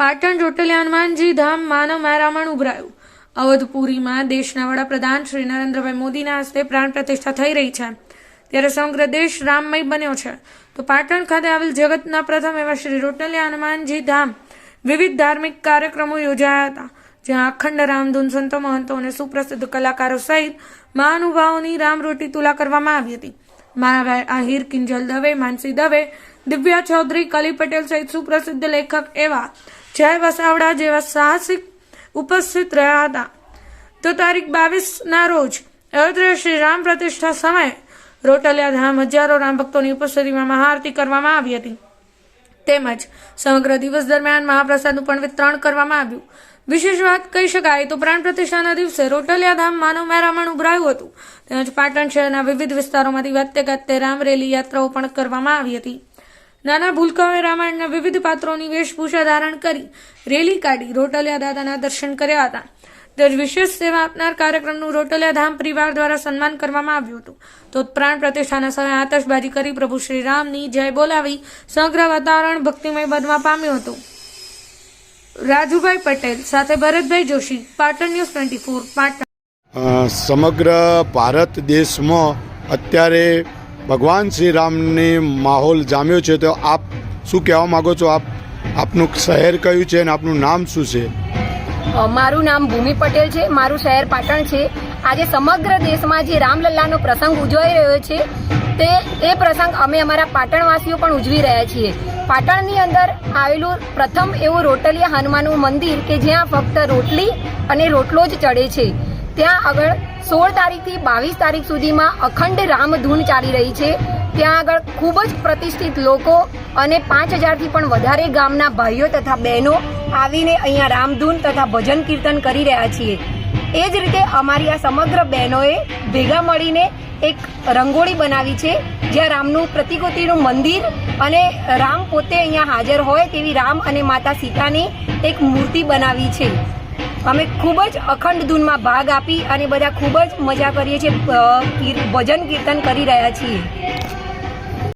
પાટણ ચોટેલા હનુમાનજી ધામ માનવ મહેરામણ ઉભરાયું. અવધપુરીમાં દેશના વડાપ્રધાન શ્રી નરેન્દ્રભાઈ મોદીના હસ્તે પ્રાણ પ્રતિષ્ઠા થઈ રહી છે. ત્યારે સમગ્ર દેશ રામમય બન્યો છે. તો પાટણ ખાતે આવેલ જગતના પ્રથમ એવા શ્રી રોટલિયા હનુમાનજી ધામ વિવિધ ધાર્મિક કાર્યક્રમો યોજાયા હતા, જ્યાં અખંડ રામધૂન સંતો મહંતો અને સુપ્રસિદ્ધ કલાકારો સહિત મહાનુભાવોની રામરોટી તુલા કરવામાં આવી હતી. માયાભાઈ આહિર, કિંજલ દવે, માનસી દવે, દિવ્યા ચૌધરી, કલી પટેલ સહિત સુપ્રસિદ્ધ લેખક એવા જય વસાવડા જેવા સાહસિક ઉપસ્થિત રહ્યા હતા. તો તારીખ બાવીસના રોજ અયોધ્યા શ્રી રામ પ્રતિષ્ઠા સમયે રોટલિયા ધામ હજારો રામ ભક્તોની ઉપસ્થિતિમાં મહાઆરતી કરવામાં આવી હતી. તેમજ સમગ્ર દિવસ દરમિયાન મહાપ્રસાદનું પણ વિતરણ કરવામાં આવ્યું. વિશેષ વાત કહી શકાય તો પ્રાણ પ્રતિષ્ઠાના દિવસે રોટલિયા ધામ માનવ મેરામણ ઉભરાયું હતું. તેમજ પાટણ શહેરના વિવિધ વિસ્તારોમાંથી વાતે ગાતે રામરેલી યાત્રાઓ પણ કરવામાં આવી હતી. નાના ભૂલકાઓએ રામાયણના વિવિધ પાત્રોની વેશભૂષા ધારણ કરી રેલી કાઢી રોટલિયા દાદાના દર્શન કર્યા હતા. તેમજ વિશેષ સેવા આપનાર કાર્યક્રમનું રોટલિયા ધામ પરિવાર દ્વારા સન્માન કરવામાં આવ્યું હતું. તો પ્રાણ પ્રતિષ્ઠાના સમયે આતશબાજી કરી પ્રભુ શ્રી રામની જય બોલાવી સમગ્ર વાતાવરણ ભક્તિમય બનવા પામ્યું હતું. રાજુભાઈ પટેલ સાથે Bharatbhai Joshi, Patan news twenty four, Patan. સમગ્ર ભારત દેશમાં અત્યારે ભગવાન શ્રી રામની માહોલ જામ્યો છે. તો આપ શું કહેવા માગો છો? આપ, આપનું શહેર કયું છે અને આપનું નામ શું છે? મારું નામ ભૂમિ પટેલ છે, મારું શહેર પાટણ છે. આજે સમગ્ર દેશમાં જે રામલલ્લાનો પ્રસંગ ઉજવાઈ રહ્યો છે, તે, એ પ્રસંગ અમે અમારા પાટણવાસીઓ પણ ઉજવી રહ્યા છીએ. પાટણની અંદર આવેલું પ્રથમ એવું રોટલિયા હનુમાનનું મંદિર કે જ્યાં ફક્ત રોટલી અને રોટલો જ ચડે છે. ત્યાં આગળ સોળ તારીખથી બાવીસ તારીખ સુધીમાં અખંડ રામધૂન ચાલી રહી છે. ત્યાં આગળ ખૂબ જ પ્રતિષ્ઠિત લોકો અને પાંચ હજારથી પણ વધારે ગામના ભાઈઓ તથા બહેનો આવીને અહીંયા રામધૂન તથા ભજન કીર્તન કરી રહ્યા છીએ. એ જ રીતે અમારી આ સમગ્ર બહેનોએ ભેગા મળીને એક રંગોળી બનાવી છે, જ્યાં રામનું પ્રતિકૃતિનું મંદિર અને રામ પોતે અહીંયા હાજર હોય તેવી રામ અને માતા સીતાની એક મૂર્તિ બનાવી છે. અમે ખૂબ જ અખંડ ધૂનમાં ભાગ આપી અને બધા ખૂબ જ મજા કરીએ છીએ ભજન કીર્તન કરી રહ્યા છીએ.